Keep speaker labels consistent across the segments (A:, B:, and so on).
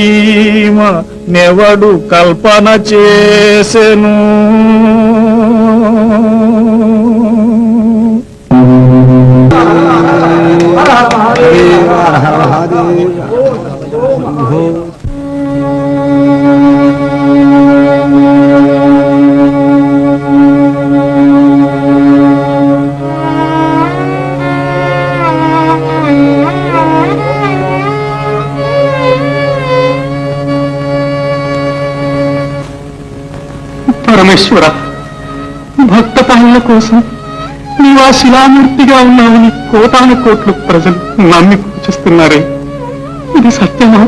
A: ఈమ నెవడు కల్పన చేసెను.
B: పరమేశ్వర భక్త పాలన కోసం నీవు ఆ శిలామూర్తిగా ఉన్నావని కోటాను కోట్లు ప్రజలు నమ్మి పూజిస్తున్నారే. ఇది సత్యమా?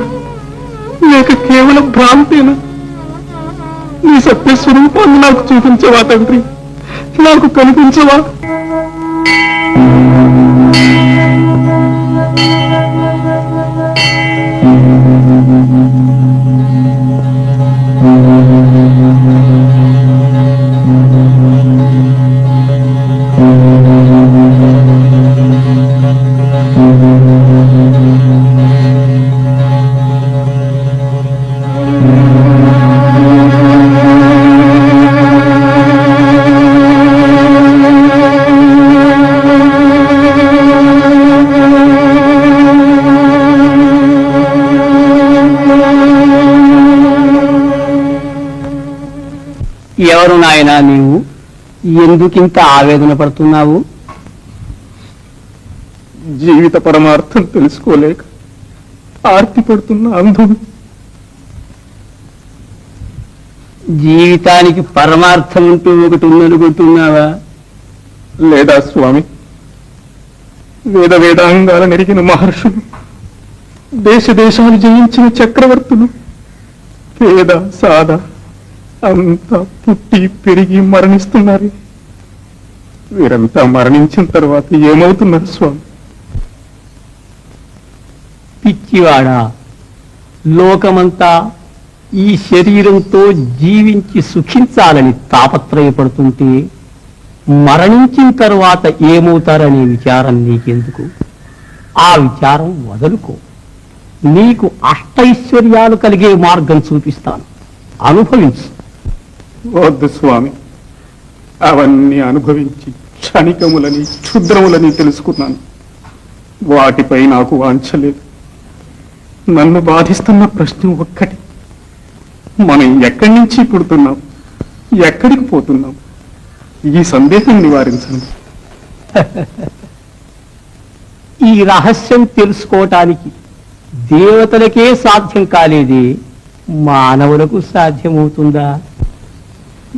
B: లేక కేవలం భ్రాంతేనా? నీ సత్య స్వరూపాన్ని నాకు చూపించవా తండ్రి? నాకు కనిపించవా?
C: ఎవరు నాయనా నీవు? ఎందుకింత ఆవేదన పడుతున్నావు?
B: జీవిత పరమార్థం తెలుసుకోలేక ఆర్తి పడుతున్న అంధుడు
C: జీవితానికి పరమార్థం అంటూ ఒకటి ఉందనుకుంటున్నావా
B: లేదా స్వామి? వేద వేదాంగాల నెరిగిన మహర్షులు దేశ దేశాలు జయించిన చక్రవర్తులు పేద సాద అంతా పుట్టి పెరిగి మరణిస్తున్నారు. వీరంతా మరణించిన తర్వాత ఏమవుతున్నారు స్వామి?
C: పిచ్చివాడా లోకమంతా ఈ శరీరంతో జీవించి సుఖించాలని తాపత్రయపడుతుంటే మరణించిన తర్వాత ఏమవుతారనే విచారం నీకెందుకు? ఆ విచారం వదులుకో. నీకు అష్టైశ్వర్యాలు కలిగే మార్గం చూపిస్తాను. అనుభవించు.
B: వద్దు స్వామి. అవన్నీ అనుభవించి క్షణికములని క్షుద్రములని తెలుసుకున్నాను. వాటిపై నాకు వాంఛలేదు నన్ను బాధిస్తున్న ప్రశ్న ఒక్కటి. మనం ఎక్కడి నుంచి పుడుతున్నాం? ఎక్కడికి పోతున్నాం? ఈ సందేహం నివారించండి.
C: ఈ రహస్యం తెలుసుకోవటానికి దేవతలకే సాధ్యం కాలేదే మానవులకు సాధ్యమవుతుందా?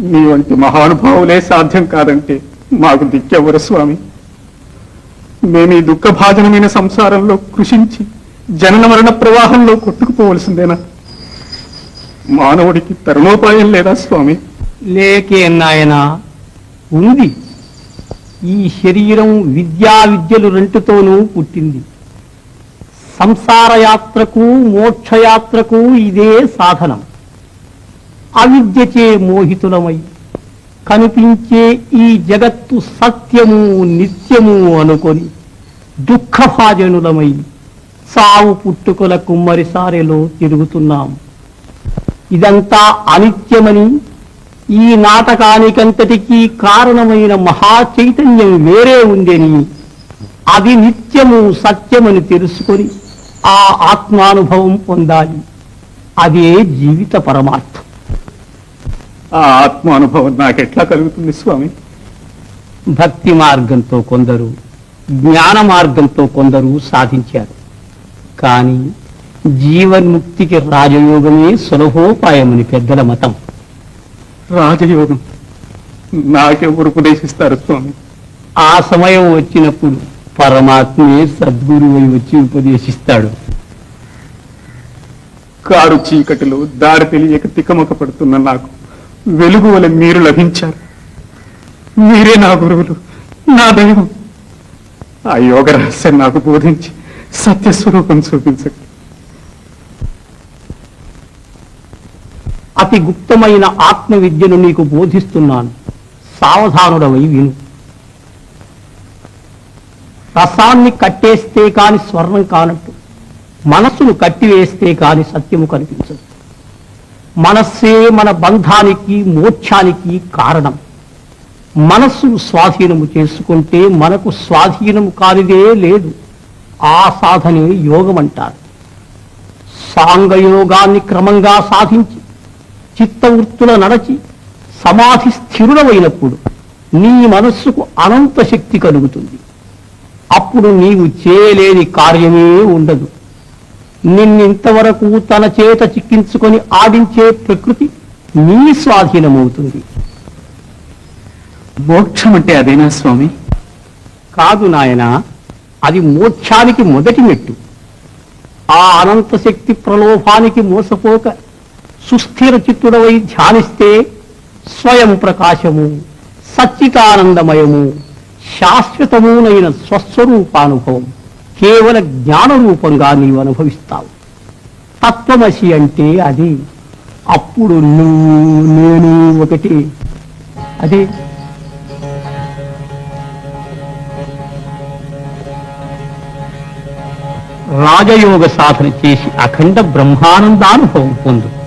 B: మీ వంటి మహానుభావులే సాధ్యం కాదంటే మాకు దిక్కెవరు స్వామి. మేము ఈ దుఃఖభాజనమైన సంసారంలో కృషించి జనన మరణ ప్రవాహంలో కొట్టుకుపోవలసిందేనా? మానవుడికి తరుణోపాయం లేదా స్వామి?
C: లేకే నాయనా ఉంది. ఈ శరీరం విద్యా విద్యలు రెంటితోనూ పుట్టింది. సంసార యాత్రకు మోక్షయాత్రకు ఇదే సాధనం. అవిద్యచే మోహితులమై కనిపించే ఈ జగత్తు సత్యము నిత్యము అనుకొని దుఃఖభాజనులమై సావు పుట్టుకుల కుమ్మరి సారెలో తిరుగుతున్నాం. ఇదంతా అనిత్యమని ఈ నాటకానికంతటికీ కారణమైన మహా చైతన్యం వేరే ఉందని అది నిత్యము సత్యమని తెలుసుకొని ఆ ఆత్మానుభవం పొందాలి. అదే జీవిత పరమాత్మ
B: ఆ ఆత్మ అనుభవం నాకెట్లా కలుగుతుంది స్వామి?
C: భక్తి మార్గంతో కొందరు జ్ఞాన మార్గంతో కొందరు సాధించారు. కానీ జీవన్ముక్తికి రాజయోగమే సులభోపాయమని పెద్దల మతం.
B: రాజయోగం? నాకెవరు ఉపదేశిస్తారు స్వామి?
C: ఆ సమయం వచ్చినప్పుడు పరమాత్మే సద్గురువై వచ్చి ఉపదేశిస్తాడు.
B: కారు చీకటిలో దారి తెలియక తికమక పడుతున్న నాకు వెలుగు వలె మీరు లభించారు. మీరే నా గురువులు నా దైవం. ఆ యోగ రహస్యం నాకు బోధించి సత్యస్వరూపం చూపించండి.
C: అతి గుప్తమైన ఆత్మ విద్యను నీకు బోధిస్తున్నాను. సావధానుడవై విను. రసాన్ని కట్టేస్తే కాని స్వర్ణం కానట్టు మనస్సును కట్టివేస్తే కాని సత్యము కనిపించదు. మనస్సే మన బంధానికి మోక్షానికి కారణం. మనస్సును స్వాధీనము చేసుకుంటే మనకు స్వాధీనము కానిదే లేదు. ఆ సాధనే యోగం అంటారు సాంగయోగాన్ని క్రమంగా సాధించి చిత్తవృత్తుల నడచి సమాధి స్థిరుడమైనప్పుడు నీ మనస్సుకు అనంత శక్తి కలుగుతుంది. అప్పుడు నీవు చేయలేని కార్యమే ఉండదు. నిన్నింతవరకు తన చేత చిక్కించుకొని ఆడించే ప్రకృతి నీ స్వాధీనమవుతుంది.
B: మోక్షం అంటే అదేనా స్వామి?
C: కాదు నాయన అది మోక్షానికి మొదటి మెట్టు. ఆ అనంత శక్తి ప్రలోభానికి మోసపోక సుస్థిర చిత్తుడవై ధ్యానిస్తే స్వయం ప్రకాశము సచ్చితానందమయము శాశ్వతమునైన స్వస్వరూపానుభవం. కేవల జ్ఞానరూపంగా నీవు అనుభవిస్తావు. తత్వమసి అంటే అది. అప్పుడు నువ్వు నేను ఒకటి. అదే. రాజయోగ సాధన చేసి అఖండ బ్రహ్మానందానుభవం పొందు.